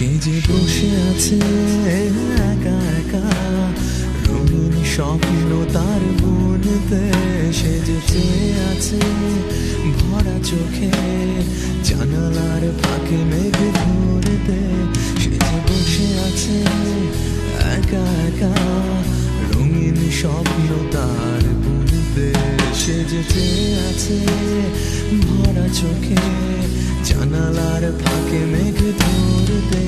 সে যে বসে আছে একা একা। রঙিন স্বপ্ন তার মনেতে সে যে চেয়ে আছে ভরা চোখে। জানালার ফাঁকে মেঘ ধরতে সে যে বসে আছে একা একা। রঙিন স্বপ্ন তার যেতে আছে ভরা চোখে জানালার ফাঁকে মেঘ ধরবে।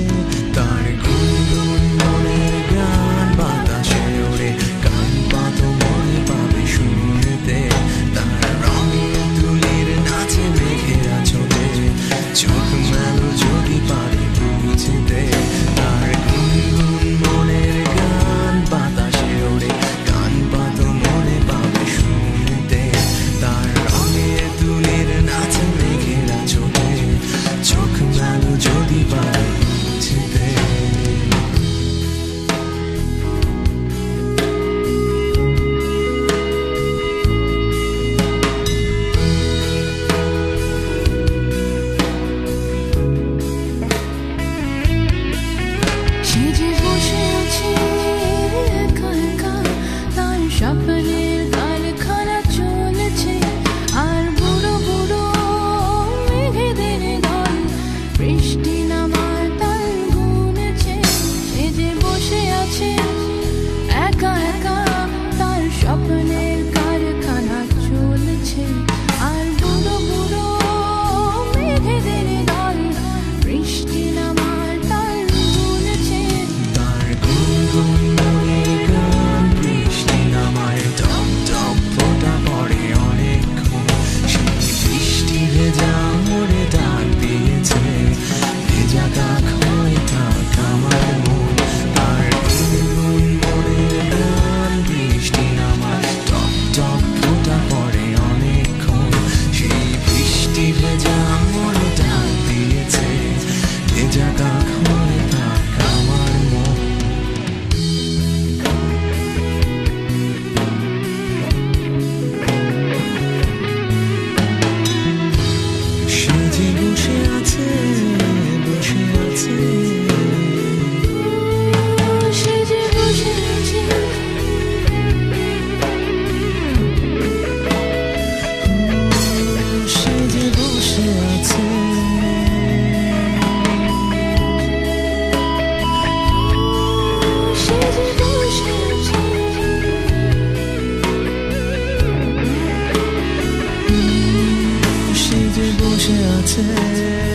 对